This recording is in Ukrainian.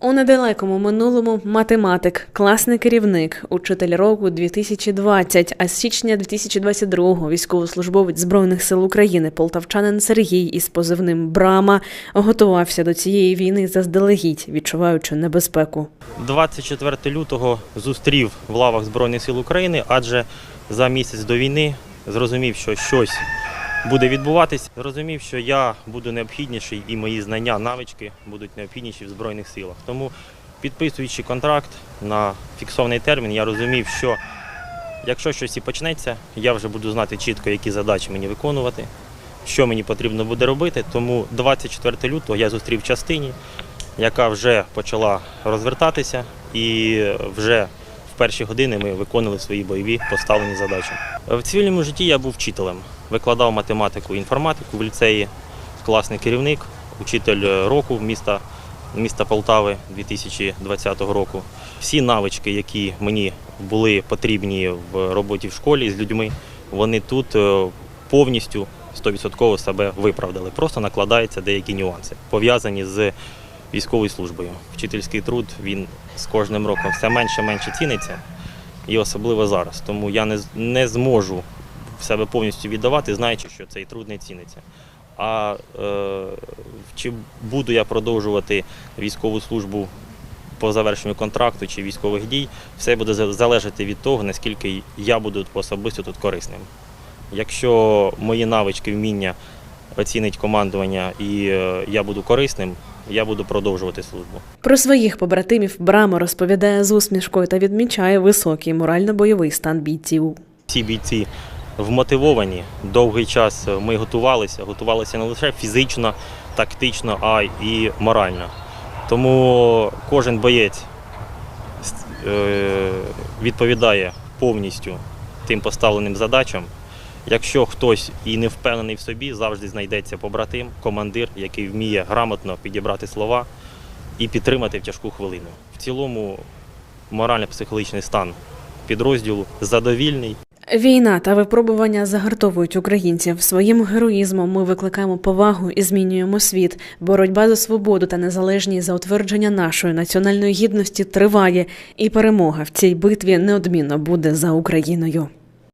У недалекому минулому математик, класний керівник, учитель року 2020, а з січня 2022 військовослужбовець збройних сил України полтавчанин Сергій із позивним Брама готувався до цієї війни заздалегідь, відчуваючи небезпеку. 24 лютого зустрів в лавах Збройних сил України, адже за місяць до війни зрозумів, що щось буде відбуватись. Зрозумів, що я буду необхідніший і мої знання, навички будуть необхідніші в Збройних силах. Тому, підписуючи контракт на фіксований термін, я розумів, що якщо щось і почнеться, я вже буду знати чітко, які задачі мені виконувати, що мені потрібно буде робити. Тому 24 лютого я зустрів частині, яка вже почала розвертатися, і вже перші години ми виконували свої бойові поставлені задачі. В цивільному житті я був вчителем, викладав математику і інформатику в ліцеї, класний керівник, учитель року міста, міста Полтави 2020 року. Всі навички, які мені були потрібні в роботі в школі з людьми, вони тут е, повністю 100% себе виправдали. Просто накладаються деякі нюанси, пов'язані з військовою службою. Вчительський труд він з кожним роком все менше менше ціниться, і особливо зараз. Тому я не, не зможу себе повністю віддавати, знаючи, що цей труд не ціниться. А е, чи буду я продовжувати військову службу по завершенню контракту чи військових дій, все буде залежати від того, наскільки я буду особисто тут корисним. Якщо мої навички, вміння оцінить командування і е, я буду корисним, я буду продовжувати службу. Про своїх побратимів Брама розповідає з усмішкою та відмічає високий морально-бойовий стан бійців. Ці бійці вмотивовані. Довгий час ми готувалися, готувалися не лише фізично, тактично, а і морально. Тому кожен боєць е, відповідає повністю тим поставленим задачам. Якщо хтось і не впевнений в собі, завжди знайдеться побратим, командир, який вміє грамотно підібрати слова і підтримати в тяжку хвилину. В цілому морально-психологічний стан підрозділу задовільний. Війна та випробування загартовують українців. Своїм героїзмом ми викликаємо повагу і змінюємо світ. Боротьба за свободу та незалежність за утвердження нашої національної гідності триває, і перемога в цій битві неодмінно буде за Україною.